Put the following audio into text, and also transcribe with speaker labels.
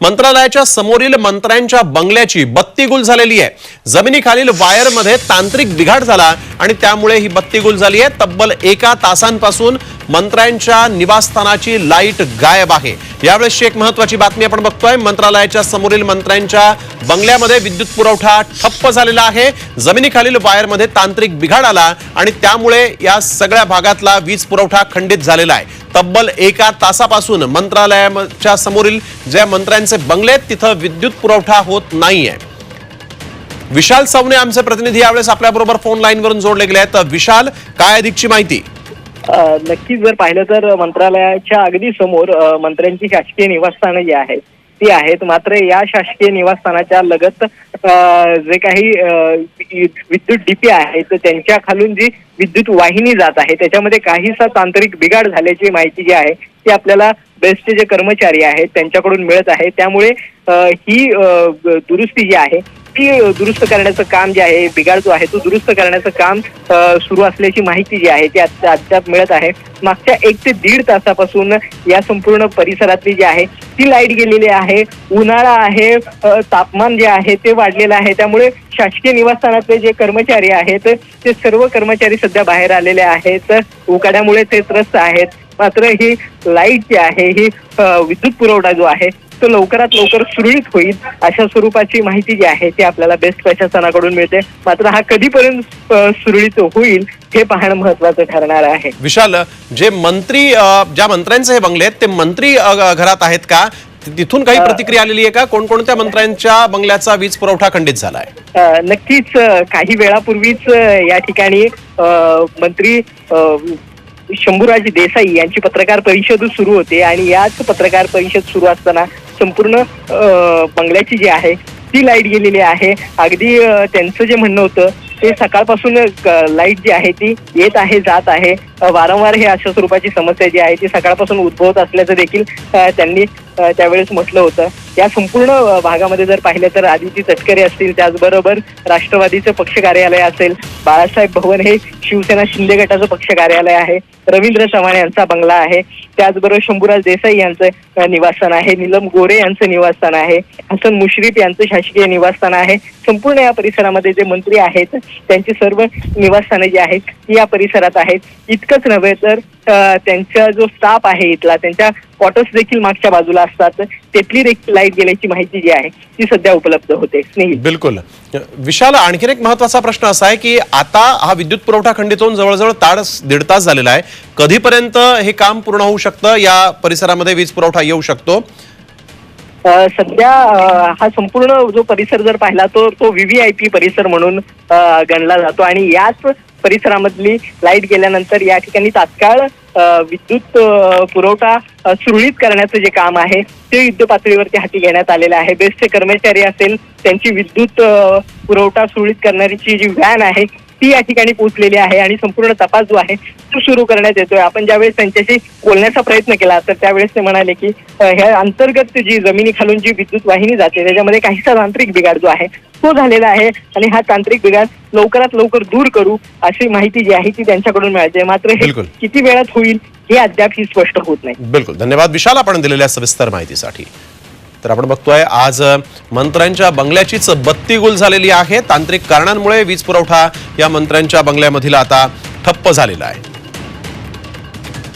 Speaker 1: मंत्रालयाच्या समोरील मंत्र्यांच्या बंगल्याची बत्ती गुल झालेली आहे. जमिनीखालील वायरमध्ये तांत्रिक बिघाड झाला आणि त्यामुळे ही बत्ती गुल झाली आहे. तब्बल एका तासांपासून मंत्र्यांच्या निवासस्थानाची लाइट गायब आहे. यावेळेसची एक महत्वाची बातमी आपण बघतोय. मंत्रालयाच्या समोरील मंत्र्यांच्या बंगल्यामध्ये विद्युत पुरवठा ठप्प झालेला आहे. जमिनीखालील वायरमध्ये तांत्रिक बिघाड आला आणि त्यामुळे या सगळ्या भागातला वीज पुरवठा खंडित झालेला आहे. तब्बल एका तासापासून मंत्रालयाच्या समोरील ज्या मंत्र्यांचे बंगले आहेत तिथं विद्युत पुरवठा होत नाहीये. विशाल सवने आमचे प्रतिनिधी यावेळेस आपल्याबरोबर फोन लाईनवरून जोडले गेले आहेत. विशाल काय अधिकची माहिती?
Speaker 2: नक्कीच जर पाहिलं तर मंत्रालयाच्या अगदी समोर मंत्र्यांची शासकीय निवासस्थानं जी आहेत ती आहेत. मात्र या शासकीय निवासस्थानाच्या लगत जे काही विद्युत डीपी आहेत तर त्यांच्या खालून जी विद्युत वाहिनी जात आहे त्याच्यामध्ये काहीसा तांत्रिक बिघाड झाल्याची माहिती जी आहे ती आपल्याला बेस्टचे जे कर्मचारी आहेत त्यांच्याकडून मिळत आहे. त्यामुळे ही दुरुस्ती जी आहे ती दुरुस्त करण्याचं काम जे आहे बिघाड जो आहे तो दुरुस्त करण्याचं काम सुरू असल्याची माहिती जी आहे ती अद्याप मिळत आहे. मागच्या एक ते दीड तासापासून या संपूर्ण परिसरातली जी आहे ती लाइट गेलेली आहे. उन्हाळा आहे तापमान जे आहे ते वाढलेलं आहे. त्यामुळे शासकीय निवासस्थानातले जे कर्मचारी आहेत ते सर्व कर्मचारी सध्या बाहेर आलेले आहेत. उकाड्यामुळे ते त्रस्त आहेत. मात्र ही लाइट जी आहे ही विद्युत पुरवठा जो आहे तो लवकरात लवकर सुरळीत होईल अशा स्वरूपाची माहिती जी आहे ती आपल्याला बेस्ट प्रशासनाकडून मिळते. मात्र हा कधीपर्यंत सुरळीत होईल हे पाहणं महत्वाचं ठरणार आहे.
Speaker 1: विशाल जे मंत्री ज्या मंत्र्यांचे हे बंगले आहेत ते मंत्री घरात आहेत का? तिथून काही प्रतिक्रिया आलेली आहे का? कोणकोणत्या मंत्र्यांच्या बंगल्याचा वीज पुरवठा खंडित झालाय?
Speaker 2: अ, नक्कीच काही वेळापूर्वीच या ठिकाणी मंत्री शंभूराज देसाई यांची पत्रकार परिषद सुरू होते आणि याच पत्रकार परिषद सुरू असताना संपूर्ण बंगल्याची जी आहे ती लाइट गेलेली आहे. अगदी त्यांचं जे म्हणणं होतं ते सकाळपासून लाइट जी आहे ती येत आहे जात आहे. वारंवार हे अशा स्वरूपाची समस्या जी आहे ती सकाळपासून उद्भवत असल्याचं देखील त्यांनी त्यावेळेस म्हटलं होतं. या संपूर्ण भागामध्ये जर पाहिलं तर आदिती तटकरे असतील त्याचबरोबर राष्ट्रवादीचं पक्ष कार्यालय असेल बाळासाहेब भवन हे शिवसेना शिंदे गटाचं पक्ष कार्यालय आहे. रवींद्र चव्हाण यांचा बंगला आहे. त्याचबरोबर शंभूराज देसाई यांचं निवासस्थान आहे. नीलम गोरे यांचं निवासस्थान आहे. हसन मुश्रीफ यांचं शासकीय निवासस्थान आहे. संपूर्ण या परिसरामध्ये जे मंत्री आहेत त्यांची सर्व निवासस्थानं जी आहेत ती या परिसरात आहेत. इतकंच नव्हे तर त्यांचा जो स्टाफ आहे इथला त्यांच्या क्वार्टर्स देखील मागच्या बाजूला असतात. तेथली देखील लाइट गेल्याची माहिती जी आहे ती सध्या उपलब्ध होते.
Speaker 1: बिलकुल. विशाल आणखीन एक महत्त्वाचा प्रश्न असा आहे की आता हा विद्युत पुरवठा खंडित होऊन जवळजवळ ताड दीड तास झालेला आहे. कधीपर्यंत हे काम पूर्ण होऊ शकतं? या परिसरामध्ये वीज पुरवठा येऊ शकतो?
Speaker 2: सध्या हा संपूर्ण जो परिसर जर पाहिला तो तो व्हीव्हीआयपी परिसर म्हणून गणला जातो. आणि याच परिसरामधली लाइट गेल्यानंतर या ठिकाणी तात्काळ विद्युत पुरवठा सुरळीत करण्याचं जे काम आहे ते युद्ध पातळीवरती हाती घेण्यात आलेलं आहे. बेस्टचे कर्मचारी असेल त्यांची विद्युत पुरवठा सुरळीत करणारीची जी व्हॅन आहे ती या ठिकाणी पोहोचलेली आहे आणि संपूर्ण तपास जो आहे तो सुरू करण्यात येतोय. आपण ज्यावेळेस त्यांच्याशी बोलण्याचा प्रयत्न केला तर त्यावेळेस ते म्हणाले की ह्या अंतर्गत जी जमिनी खालून जी विद्युत वाहिनी जाते त्याच्यामध्ये काहीसा तांत्रिक बिघाड जो आहे तो झालेला आहे आणि हा तांत्रिक बिघाड लवकरात लवकर दूर करू अशी माहिती जी आहे ती त्यांच्याकडून मिळते मात्र हे. किती वेळात होईल हे अद्याप ही स्पष्ट होत नाही.
Speaker 1: बिलकुल. धन्यवाद. विशाल आपण दिलेल्या सविस्तर माहितीसाठी. तर आपण बघतोय आज मंत्र्यांच्या बंगल्याचीच बत्ती गुल झालेली आहे. तांत्रिक कारणांमुळे वीज पुरवठा या मंत्र्यांच्या बंगल्यामधील आता ठप्प झालेला आहे.